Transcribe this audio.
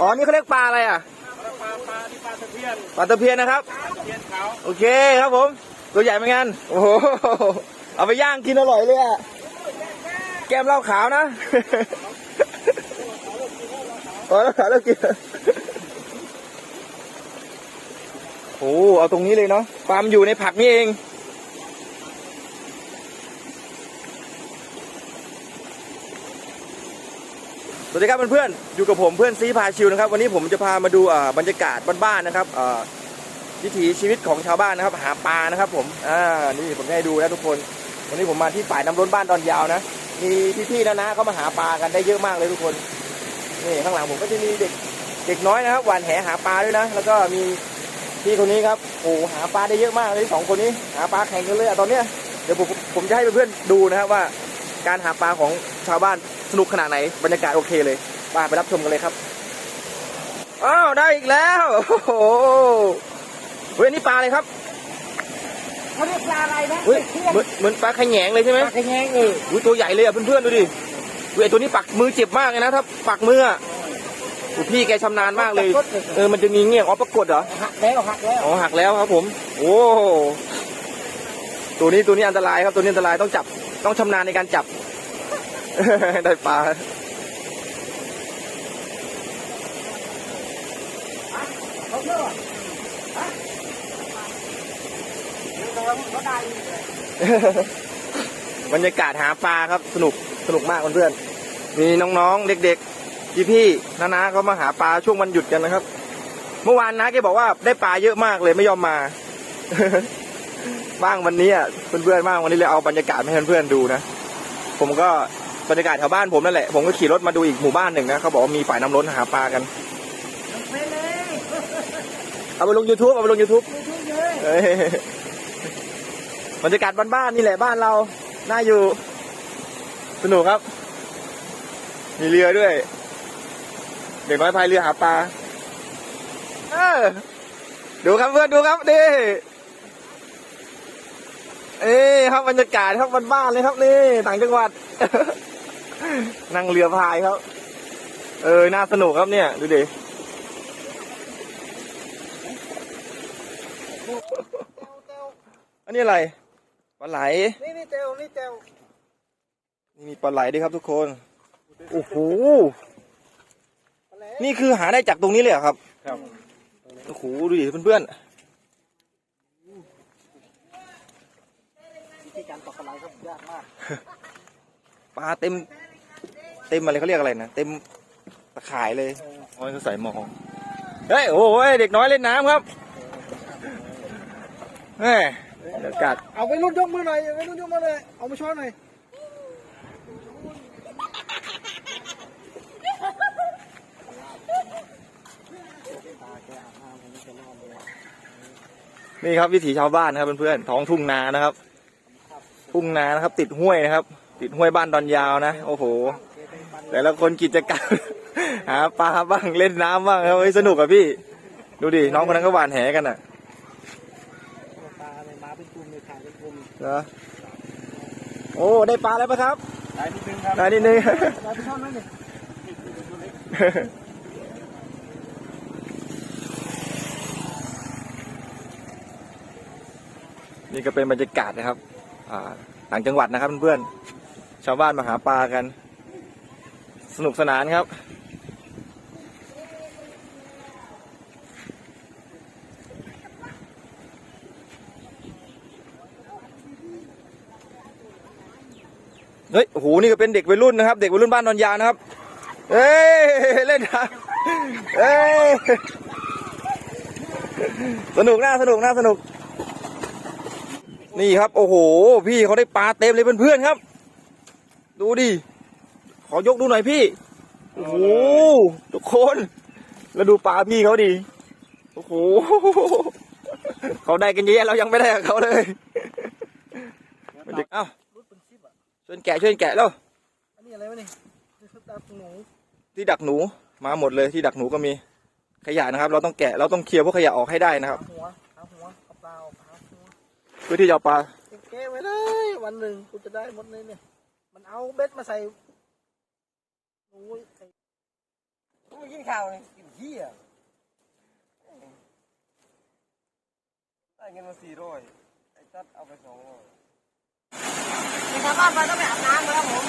อ๋อ นี่เขาเรียกปลาอะไรอะ ปลาปลาที่ปลาตะเพียนปลาตะเพียนนะครับ ตะเพียนขาวโอเคครับผม ตัวใหญ่เหมือนกัน โอ้โห เอาไปย่างกินอร่อยเลยอะ แก้มเหล้าขาวนะ อ๋อเหล้าขาวแล้วกินโอ้เอาตรงนี้เลยเนาะปลามอยู่ในผักนี่เอง สวัสดีครับเพื่อนๆ อยู่กับผมเพื่อนซีพาชิวนะครับ วันนี้ผมจะพามาดูบรรยากาศบ้านๆนะครับวิถีชีวิตของชาวบ้านนะครับ หาปลานะครับ ผมอ่านี่ผมให้ดูนะทุกคน วันนี้ผมมาที่ฝ่ายน้ำล้นบ้านดอนยาวนะ มีพี่ๆนะนะเขามาหาปลากันได้เยอะมากเลยทุกคน นี่ข้างหลังผมก็จะมีเด็กเด็กน้อยนะครับหวานแหหาปลาด้วยนะ แล้วก็มีพี่คนนี้ครับ โอ้หาปลาได้เยอะมากเลยสองคนนี้ หาปลาแข่งกันเลยอะตอนเนี้ย เดี๋ยวผมผมจะให้เพื่อนๆดูนะครับว่า การหาปลาของชาวบ้าน สนุกขนาดไหน บรรยากาศโอเคเลยปลาไปรับชมกันเลยครับอ้าวได้อีกแล้วโอ้โหเฮ้ยอันนี่ปลาอะไรครับเขาเรียกปลาอะไรนะเฮ้ยเหมือนเหมือนปลาขยงเลยใช่ไหมปลาขยงเอออุ้ยตัวใหญ่เลยอะเพื่อนๆดูดิเฮ้ยไอ้ตัวนี้ปักมือเจ็บมากเลยนะถ้าปักมืออะโอ้พี่แกชำนาญมากเลย เออ มันจะมีเงี้ยงอ๋อปรากฏเหรอ หักแล้วหักแล้ว อ๋อหักแล้วครับผม โอ้ ตัวนี้ตัวนี้อันตรายครับ ตัวนี้อันตรายต้องจับ ต้องชำนาญในการจับ ได้ปลาเขาเชื่อฮะเขาได้บรรยากาศหาปลาครับสนุกสนุกมากเพื่อนๆมีน้องๆเด็กๆพี่ๆน้าๆเขามาหาปลาช่วงวันหยุดกันนะครับ เมื่อวานนะแกบอกว่าได้ปลาเยอะมากเลยไม่ยอมมาบ้างวันนี้อะเพื่อนๆบ้างวันนี้เลยเอาบรรยากาศมาให้เพื่อนๆดูนะ ผมก็ บรรยากาศแถวบ้านผมนั่นแหละ ผมก็ขี่รถมาดูอีกหมู่บ้านหนึ่งนะเขาบอกว่ามีฝ่ายน้ำล้นหาปลากันเอาไปลง YouTube เอาไปลง YouTube ดูดูเลยเอ้ยบรรยากาศบ้านๆนี่แหละบ้านเราน่าอยู่สนุกครับ มีเรือด้วย เด็กน้อยพายเรือหาปลาเออดูครับเพื่อนดูครับนี่เอ้ครับบรรยากาศครับบ้านๆเลยครับนี่ต่างจังหวัด นั่งเรือพายครับ เออ น่าสนุกครับเนี่ย ดูดิอันนี้อะไรปลาไหล นี่นี่เตวนี่เตวนี่มีปลาไหลด้วยครับทุกคน โอ้โหอะไรนี่คือหาได้จากตรงนี้เลยเหรอครับ ครับ โอ้โห ดูดิเพื่อนวิธีการตกปลาไหลครับยากมากๆปลาเต็ม เต็มอะไรเขาเรียกอะไรนะเต็มตะข่ายเลยโอ้ยเขาใส่หมองเฮ้ยโอ้ยเด็กน้อยเล่นน้ำครับเฮ้ยบรรยากาศเอาไปรุ่นยกมือหน่อยเอาไปรุ่นยกมือหน่อยเอามาช้อนหน่อยนี่ครับวิถีชาวบ้านนะครับเพื่อนๆท้องทุ่งนานะครับ ทุ่งนานะครับ ติดห้วยนะครับ ติดห้วยบ้านดอนยาวนะ โอ้โห แต่ละคนกิจกรรมหาปลาบ้างเล่นน้ำบ้างครับเฮ้ยสนุกอะพี่ ดูดิน้องคนนั้นก็หวานแหกันอะปลาอะไรมาเป็นกลุ่มเลยถ่ายเป็นกลุ่มเหรอโอ้ได้ปลาแล้วปะครับได้นิดนึงครับได้นิดนึงเราไปช้อนนั่นเลยนี่ก็เป็นบรรยากาศนะครับอ่าต่างจังหวัดนะครับเพื่อนๆชาวบ้านมาหาปลากัน สนุกสนานครับ เฮ้ยโอ้โหนี่ก็เป็นเด็กวัยรุ่นนะครับ เด็กวัยรุ่นบ้านนอนยาวนะครับ เอ้ยเล่นนะเอ้ยสนุกน่าสนุกน่าสนุก นี่ครับ โอ้โห พี่เขาได้ปลาเต็มเลยเพื่อนๆครับ ดูดิ อยกดูหน่อยพี่ โอ้โหทุกคน แล้วดูปลาพี่เขาดิโอ้โหเขาได้กันเยอะเรายังไม่ได้กับเขาเลยมันจะเอ้ารุ่นเป็นซิปอะช่วยแกะช่วยแกะแล้วอันนี้อะไรวะนี่นี่คือตาหนูที่ดักหนูมาหมดเลยที่ดักหนูก็มีขยะนะครับ เราต้องแกะเราต้องเคลียร์พวกขยะออกให้ได้นะครับหาหัวหาหัวเอาเปล่าหาหัวเพื่อที่จะเอาปลาแกะไว้เลยวันหนึ่งกูจะได้หมดเลยเนี่ยมันเอาเบ็ดมาใส่ โอ้ยไอ้ไม่กินข้าวเลยกินขี้อะได้เงินมาสี่ร้อยไอ้ชัดเอาไปสองร้อยชาวบ้านไปต้องไปอาบน้ำมาแล้วผม